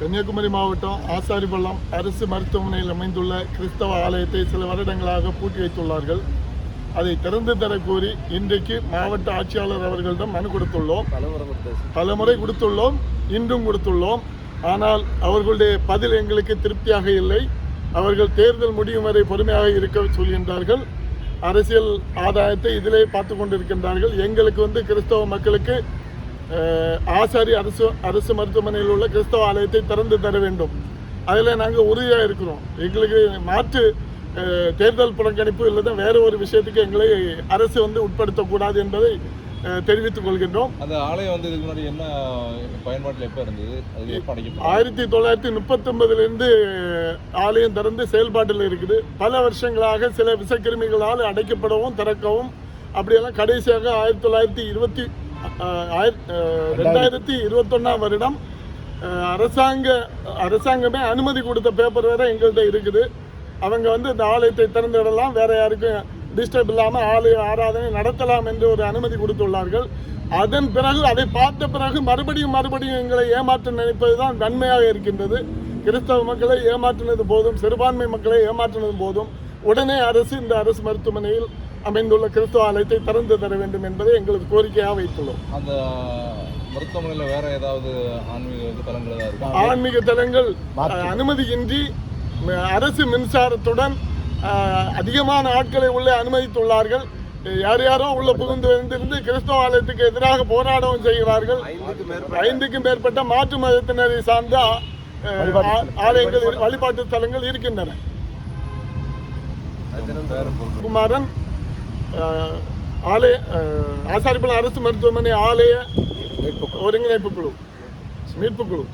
கன்னியாகுமரி மாவட்டம் ஆசாரிபள்ளம் அரசு மருத்துவமனையில் அமைந்துள்ள கிறிஸ்தவ ஆலயத்தை சில வருடங்களாக பூட்டி வைத்துள்ளார்கள். அதை திறந்து தர கோரி இன்றைக்கு மாவட்ட ஆட்சியாளர் அவர்களிடம் மனு கொடுத்துள்ளோம். பலமுறை கொடுத்துள்ளோம். இன்றும் கொடுத்துள்ளோம். ஆனால் அவர்களுடைய பதில் எங்களுக்கு திருப்தியாக இல்லை. அவர்கள் தேர்தல் முடியும் வரை பொறுமையாக இருக்க சொல்கின்றார்கள். அரசியல் ஆதாயத்தை இதிலே பார்த்து கொண்டிருக்கின்றார்கள். எங்களுக்கு வந்து கிறிஸ்தவ மக்களுக்கு ஆசாரி அரசு அரசு மருத்துவமனையில் உள்ள கிறிஸ்தவ ஆலயத்தை திறந்து தர வேண்டும். அதில் நாங்கள் உறுதியாக இருக்கிறோம். எங்களுக்கு மாற்று தேர்தல் புறக்கணிப்பு இல்லது வேறு ஒரு விஷயத்துக்கு எங்களை அரசு வந்து உட்படுத்தக்கூடாது என்பதை தெரிவித்துக் கொள்கின்றோம். அந்த ஆலயம் வந்து இதுக்கு முன்னாடி என்ன பயன்பாட்டில் எப்போ இருந்தது? ஆயிரத்தி தொள்ளாயிரத்தி முப்பத்தொன்பதுலேருந்து ஆலயம் திறந்து செயல்பாட்டில் இருக்குது. பல வருஷங்களாக சில விஷக்கிருமிகளால் அடைக்கப்படவும் திறக்கவும் அப்படியெல்லாம் கடைசியாக ஆயிரத்தி தொள்ளாயிரத்தி இருபத்தி ரெண்டாயிரத்தி இருபத்தொன்னாம் வருடம் அரசாங்க அரசாங்கமே அனுமதி கொடுத்த பேப்பர் வேற எங்கள்கிட்ட இருக்குது. அவங்க வந்து இந்த ஆலயத்தை திறந்து விடலாம் வேற யாருக்கும் டிஸ்டர்ப் இல்லாமல் ஆலய ஆராதனை நடத்தலாம் என்று ஒரு அனுமதி கொடுத்துள்ளார்கள். அதன் பிறகு அதை பார்த்த பிறகு மறுபடியும் மறுபடியும் எங்களை ஏமாற்ற நினைப்பது தான் நன்மையாக இருக்கின்றது. கிறிஸ்தவ மக்களை ஏமாற்றினது போதும் சிறுபான்மை மக்களை ஏமாற்றினது போதும். உடனே அரசு இந்த அரசு மருத்துவமனையில் அமைந்துள்ள கிறிஸ்தவ ஆலயத்தை திறந்து தர வேண்டும் என்பதை எங்களுக்கு கோரிக்கையாக வைத்துள்ளோம். அந்த மருத்துவமனையில் வேற ஏதாவது ஆன்மீக தலங்கள் ஆன்மீக தலங்கள் அனுமதியின்றி அரசு மின்சாரத்துடன் அதிகமான ஆட்களை உள்ளே அனுமதித்துள்ளார்கள். யார் யாரோ உள்ள புகுந்து வந்திருந்து கிறிஸ்தவ ஆலயத்துக்கு எதிராக போராடவும் செய்கிறார்கள். ஐந்துக்கும் மேற்பட்ட மாற்று மதத்தினரை சார்ந்த ஆலயங்கள் வழிபாட்டு தலங்கள் இருக்கின்றன. குமாரன் ಆಲಯ ಆಸಾರಿಪಳ ಅರಸು ಮರುತ್ವಮನೆ ಆಲಯ ಒರಂಗಿನ ಪುಕ್ಕಳು ಸ್ಮೀಟ್ ಪುಕ್ಕಳು